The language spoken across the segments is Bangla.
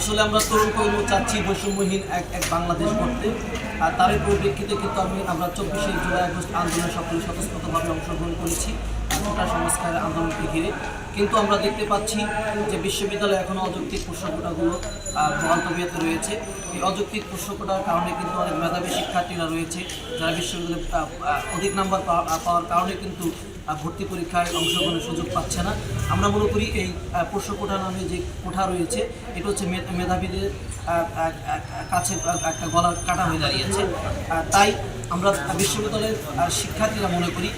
আসলে আমরা তরুণ প্রজন্ম চাচ্ছি বৈষম্যহীন এক এক বাংলাদেশ করতে আর তারই পরিপ্রেক্ষিতে কিন্তু আমি আমরা চব্বিশে জুলাই আগস্ট আন্দোলনে সকলে স্বতঃস্ফূর্তভাবে অংশগ্রহণ করেছি। কোটা সংস্কারের আন্দোলনকে ঘিরে কিন্তু আমরা দেখতে পাচ্ছি যে বিশ্ববিদ্যালয়ে এখনও অযৌক্তিক প্রশ্নকোটাগুলো বহাল রয়েছে। এই অযৌক্তিক প্রশ্নকোটার কারণে কিন্তু অনেক মেধাবী শিক্ষার্থীরা রয়েছে যারা বিশ্ববিদ্যালয়ে অধিক নাম্বার পাওয়া- পাওয়ার কারণে কিন্তু ভর্তি পরীক্ষায় অংশগ্রহণের সুযোগ পাচ্ছে না। আমরা মনে করি এই আহ, প্রশ্নকোঠা নামে যে কোঠা রয়েছে এটা হচ্ছে মেধাবীদের কাছে একটা গলা কাটা হয়ে দাঁড়িয়েছে। তাই আমরা বিশ্ববিদ্যালয়ের শিক্ষার্থীরা মনে করি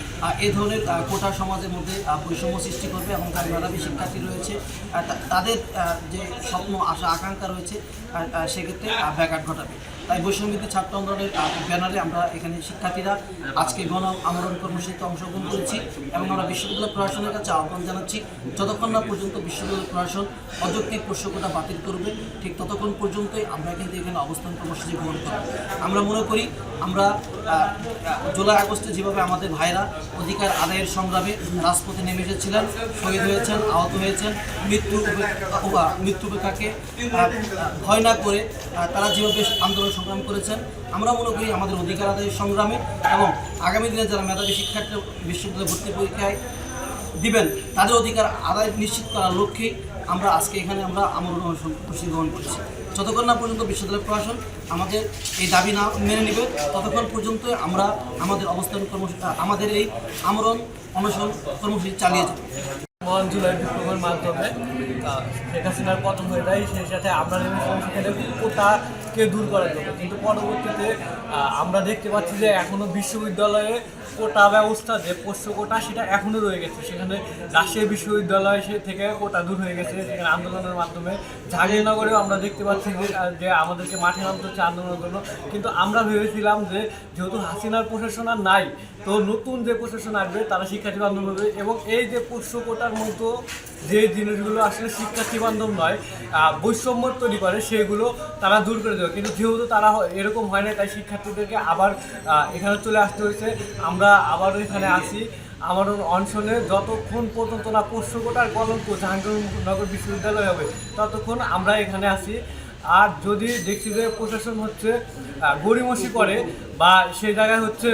এ ধরনের কোটা সমাজের মধ্যে বৈষম্য সৃষ্টি করবে এবং তার মেধাবী শিক্ষার্থী রয়েছে। তাদের যে স্বপ্ন, আশা, আকাঙ্ক্ষা রয়েছে সেক্ষেত্রে ব্যাঘাত ঘটাবে। তাই বৈষম্যবিধি ছাত্র আন্দোলনের ব্যানারে আমরা এখানে শিক্ষার্থীরা আজকে গণ আমরণ কর্মসূচিতে অংশগ্রহণ করেছি এবং আমরা বিশ্ববিদ্যালয় প্রশাসনের কাছে আহ্বান জানাচ্ছি, যতক্ষণ না পর্যন্ত বিশ্ববিদ্যালয় প্রশাসন অযৌক্তিক প্রশ্নকোটা বাতিল করবে, ঠিক ততক্ষণ পর্যন্তই আমরা কিন্তু এখানে অবস্থান কর্মসূচি গ্রহণ করব। আমরা মনে করি, আমরা জুলাই আগস্টে যেভাবে আমাদের ভাইরা অধিকার আদায়ের সংগ্রামে রাজপথে নেমে এসেছিলেন, শহীদ হয়েছেন, আহত হয়েছেন, মৃত্যু মৃত্যু উপেক্ষাকে ভয় না করে তারা যেভাবে আন্দোলন সংগ্রাম করেছেন, আমরা মনে করি আমাদের অধিকার আদায়ের সংগ্রামে এবং আগামী দিনে যারা মেধাবী শিক্ষার্থী বিশ্ববিদ্যালয় ভর্তি পরীক্ষায় দিবেন, তাদের অধিকার আদায় নিশ্চিত করার লক্ষ্যে আমরা আজকে এখানে আমরা আমরণ খুশি গ্রহণ করছি। যতক্ষণ না পর্যন্ত বিশ্ববিদ্যালয় প্রশাসন আমাদের এই দাবি না মেনে নেবে, ততক্ষণ পর্যন্ত আমরা আমাদের অবস্থান কর্মসূচি আমাদের এই আমরণ অনশন কর্মসূচি চালিয়ে যাব। জুলাই বিপ্লবের মাধ্যমে শেখ হাসিনার পতন হয়ে যায়, সেই সাথে আমরা নেমেছিলাম সেখানে কোটাকে দূর করার জন্য? কিন্তু পরবর্তীতে আমরা দেখতে পাচ্ছি যে এখনও বিশ্ববিদ্যালয়ে কোটা ব্যবস্থা, যে পোষ্য কোটা, সেটা এখনও রয়ে গেছে। সেখানে রাজশাহী বিশ্ববিদ্যালয় সে থেকে কোটা দূর হয়ে গেছে। সেখানে আন্দোলনের মাধ্যমে জাহাঙ্গীরনগরেও আমরা দেখতে পাচ্ছি যে আমাদেরকে মাঠে নামতে হচ্ছে আন্দোলনের জন্য। কিন্তু আমরা ভেবেছিলাম যে, যেহেতু হাসিনার প্রশাসন আর নাই, তো নতুন যে প্রশাসন আসবে, তারা শিক্ষার্থী বান্ধব হবে এবং এই যে পোষ্য কোটার মতো যে জিনিসগুলো আসলে শিক্ষার্থী বান্ধব নয় বৈষম্য তৈরি করে, সেগুলো তারা দূর করে দেবে কিন্তু যেহেতু তারা এরকম হয় না তাই শিক্ষার্থীদেরকে আবার এখানে চলে আসতে হয়েছে। আমরা আবারও এখানে আসি আমার অনশনে যতক্ষণ পর্যন্ত না কোটার কলঙ্ক জাহাঙ্গীরনগর বিশ্ববিদ্যালয় হবে, ততক্ষণ আমরা এখানে আসি আর যদি দেখছি যে প্রশাসন হচ্ছে গড়িমসি করে বা সেই জায়গায় হচ্ছে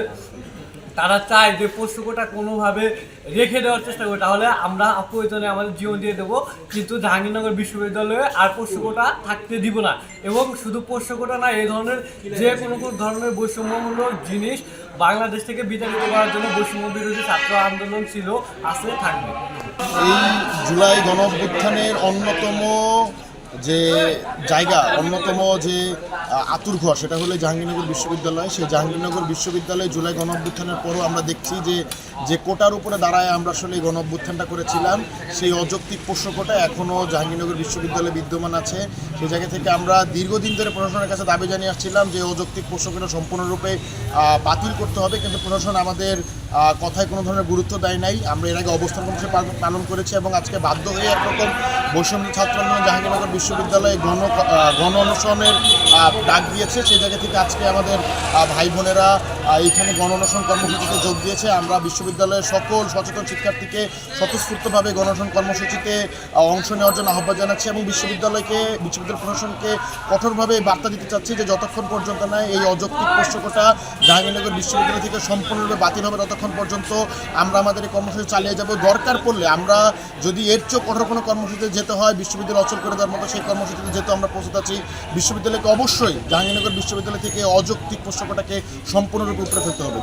তারা চায় যে পোষ্যকোটা কোনোভাবে রেখে দেওয়ার চেষ্টা করে তাহলে আমরা প্রয়োজনে আমাদের জীবন দিয়ে দেবো, কিন্তু জাহাঙ্গীরনগর বিশ্ববিদ্যালয়ে আর পোষ্যকোটা থাকতে দিব না। এবং শুধু পোষ্যকোটা না এই ধরনের যে কোনো কোনো ধরনের বৈষম্যমূলক জিনিস বাংলাদেশ থেকে বিতাড়িত করার জন্য বৈষম্য বিরোধী ছাত্র আন্দোলন ছিল আসলে থাকবে। এই জুলাই গণ অন্যতম যে জায়গা, অন্যতম যে আতুর আতুরঘর সেটা হলো জাহাঙ্গীরনগর বিশ্ববিদ্যালয়। সেই জাহাঙ্গীরনগর বিশ্ববিদ্যালয়ে জুলাই গণ অভ্যুত্থানের পরও আমরা দেখছি যে যে কোটার উপরে দাঁড়ায় আমরা আসলে এই গণ অভ্যুত্থানটা করেছিলাম সেই অযৌক্তিক পোষ্য কোটা এখনও জাহাঙ্গীরনগর বিশ্ববিদ্যালয়ে বিদ্যমান আছে। সেই জায়গা থেকে আমরা দীর্ঘদিন ধরে প্রশাসনের কাছে দাবি জানিয়ে আসছিলাম যে অযৌক্তিক পোষ্য কোটা সম্পূর্ণরূপে বাতিল করতে হবে কিন্তু প্রশাসন আমাদের কথায় কোনো ধরনের গুরুত্ব দেয় নাই। আমরা এর আগে অবস্থান কর্মসূচি পালন- করেছি এবং আজকে বাধ্য হয়ে একরকম বৈষম্য ছাত্র আন্দোলন জাহাঙ্গীরনগর বিশ্ববিদ্যালয়ে গণ গণ আহ, ডাক দিয়েছে। সেই জায়গা থেকে আজকে আমাদের ভাই বোনেরা আহ, এইখানে গণ অনশন কর্মসূচিতে যোগ দিয়েছে। আমরা বিশ্ববিদ্যালয়ের সকল সচেতন শিক্ষার্থীকে স্বতঃস্ফূর্তভাবে গণ অনশন কর্মসূচিতে অংশ নেওয়ার জন্য আহ্বান জানাচ্ছি এবং বিশ্ববিদ্যালয়কে, বিশ্ববিদ্যালয় প্রশাসনকে কঠোরভাবে বার্তা দিতে চাচ্ছি যে যতক্ষণ পর্যন্ত না এই অযৌক্তিক পোষ্যকতা জাহাঙ্গীরনগর বিশ্ববিদ্যালয় থেকে সম্পূর্ণরূপে বাতিল হবে, ততক্ষণ পর্যন্ত আমরা আমাদের এই কর্মসূচি চালিয়ে যাব। দরকার পড়লে আমরা যদি এর চেয়েও কঠোর কোনো কর্মসূচিতে যেতে হয়, বিশ্ববিদ্যালয় অচল করে দেওয়ার মতো সেই কর্মসূচিতে যেহেতু আমরা প্রস্তুত আছি। বিশ্ববিদ্যালয়কে অবশ্যই জাহাঙ্গীরনগর বিশ্ববিদ্যালয় থেকে অযৌক্তিক পোষ্যকটাকে সম্পূর্ণরূপে উপরে ফেলতে হবে।